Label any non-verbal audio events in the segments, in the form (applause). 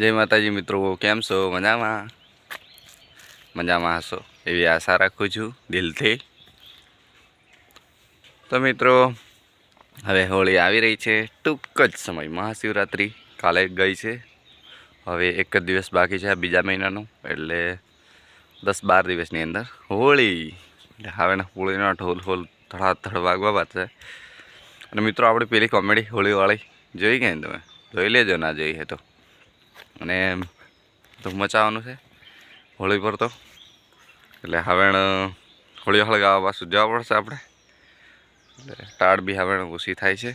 જય માતાજી મિત્રો, કેમ છો? મજામાં? મજામાં હશો? એવી આશા રાખું છું, દિલથી. તો મિત્રો, હવે હોળી આવી રહી છે, ટૂંક જ સમય મહાશિવરાત્રિ કાલે ગઈ છે. હવે એક જ દિવસ બાકી છે બીજા મહિનાનો, એટલે દસ બાર દિવસની અંદર હોળી. હવે હોળીના ઢોલ ફોલ ધડાધડ વાગવા વાત છે અને મિત્રો, આપણે પેલી કોમેડી હોળીવાળી જોઈ ગઈ તમે? જોઈ લેજો, ના જોઈ હે તો. અને તો મચાવવાનું છે. હોળી પર તો. એટલે હવે હોળી હળગાવવા પાછું જવા પડશે આપણે. એટલે ટાળ બી હવે ઓછી થાય છે.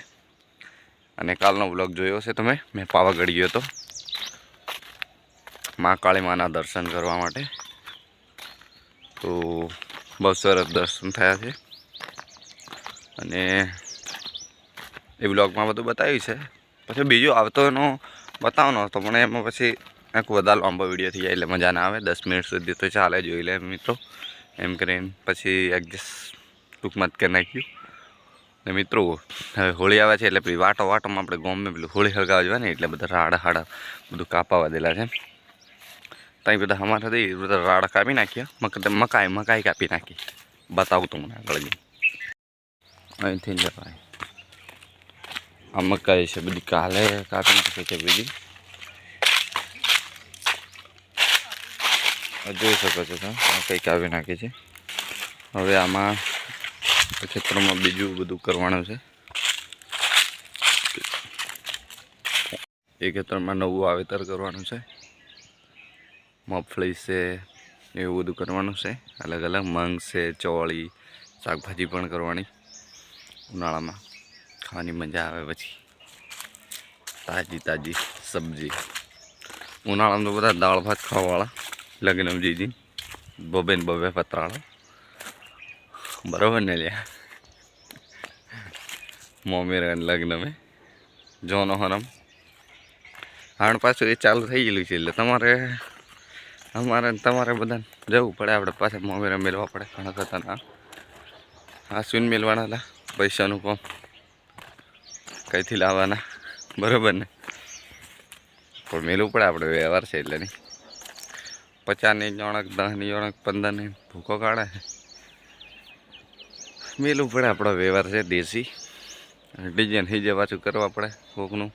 અને કાલનો બ્લોગ જોયો છે તમે? મેં પાવાગઢ ગયો હતો મા કાળી માના દર્શન કરવા માટે. તો બહુ સરસ દર્શન થયા છે. અને એ બ્લોગમાં બધું બતાવ્યું છે. પછી બીજું આવતો એનો બતાવવાનો હતો, પણ એમાં પછી એક વધારે લાંબો વીડિયો થઈ જાય એટલે મજા ના આવે. દસ મિનિટ સુધી તો ચાલે, જોઈ લે મિત્રો. એમ કરીને પછી એડજસ્ટ ટૂંકમાં જ કરી નાખ્યું. ને મિત્રો, હવે હોળી આવે છે એટલે પેલી વાટો વાટોમાં આપણે ગોમે પેલું હોળી હળગાવવા જવા ને એટલે બધા રાડા હાડા બધું કાપાવા દેલા છે. ત્યાં બધા અમારા થઈ બધા રાડા કાપી નાખ્યા. મક, મકાઈ મકાઈ કાપી નાખી. બતાવું તો મને આગળ અહીંથી જવાય. આ મકાઈ છે બધી કાલે કાપી નાખી છે બધી જોઈ શકો છો તમે મકાઈ કાપી નાખી છે હવે આમાં ખેતરમાં બીજું બધું કરવાનું છે એ ખેતરમાં નવું વાવેતર કરવાનું છે મગફળી છે એવું બધું કરવાનું છે અલગ અલગ મગ છે ચોળી શાકભાજી પણ કરવાની ઉનાળામાં ખાવાની મજા આવે પછી. તાજી તાજી સબ્જી. ઉનાળામાં તો બધા દાળ ભાત ખાવાવાળા, લગ્ન જીજી બબે ને બબે પતરાળો. બરાબર ને લ્યા? મોમેર લગ્ન મેં. જોનો હરમ. હાણ પાછું એ ચાલુ થઈ ગયેલું છે એટલે તમારે, અમારે તમારે બધાને જવું પડે. આપણે પાછા મોમેરા મેળવા પડે. ઘણા ખતરનાક. આ સુન મેળવાના પૈસાનું કોમ કંઈથી લાવવાના? બરાબર ને? પણ મેલું પડે આપણે વ્યવહાર છે એટલે નહીં. પચાસની જણક, દસની જણક, પંદરની. ભૂકો કાઢે મેલું પડે આપણો વ્યવહાર છે દેશી. ડિઝાઇન હિજે પાછું કરવા પડે કોકનું.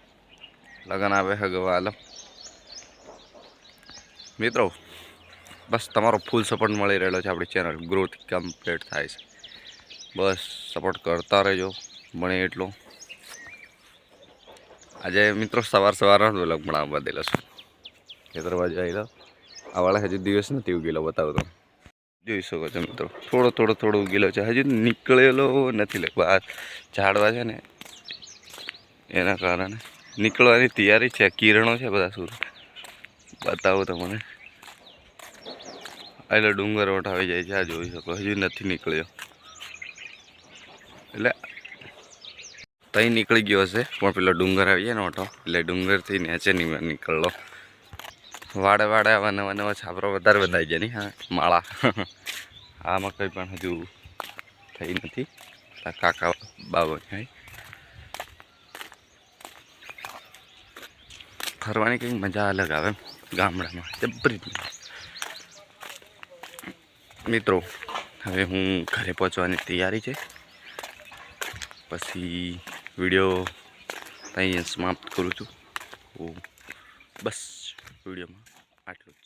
લગ્ન આવે હગવા હાલો મિત્રો, બસ તમારો ફૂલ સપોર્ટ મળી રહેલો છે આપણી ચેનલ ગ્રોથ કમ્પ્લીટ થાય છે. બસ સપોર્ટ કરતા રહેજો. બને એટલો. આજે મિત્રો સવાર સવાર વ્લોગ બનાવવા દેલો છું. ખેતર બાજુ આવી લો વાળા હજુ દિવસ નથી ઉગેલો, બતાવો તો. જોઈ શકો છો મિત્રો. થોડો થોડો થોડો ઉગેલો છે. હજુ નીકળેલો નથી લગભગ. આ ઝાડવા છે ને, એના કારણે નીકળવાની તૈયારી છે. કિરણો છે બધા સૂર. બતાવો તમને એટલે ડુંગર વટાવી જાય છે. આ જોઈ શકો. હજુ નથી નીકળ્યો. એટલે તઈ નીકળી ગયો હશે. પણ પેલો ડુંગર આવીએ ને ઓટો, એટલે ડુંગરથી નીચે નીકળલો. વાડે વાડે આવા નવા નવા છાપરો વધારે બંધાઈ જાય નહીં, હા, માળા. (laughs) આમાં કંઈ પણ હજુ થઈ નથી. કાકા બાબા ફરવાની કંઈક મજા અલગ આવે ગામડામાં જબરી મિત્રો, હવે હું ઘરે પહોંચવાની તૈયારી છે. પછી વીડિયો અહીં સમાપ્ત કરું છું. બસ વિડીયોમાં આટલું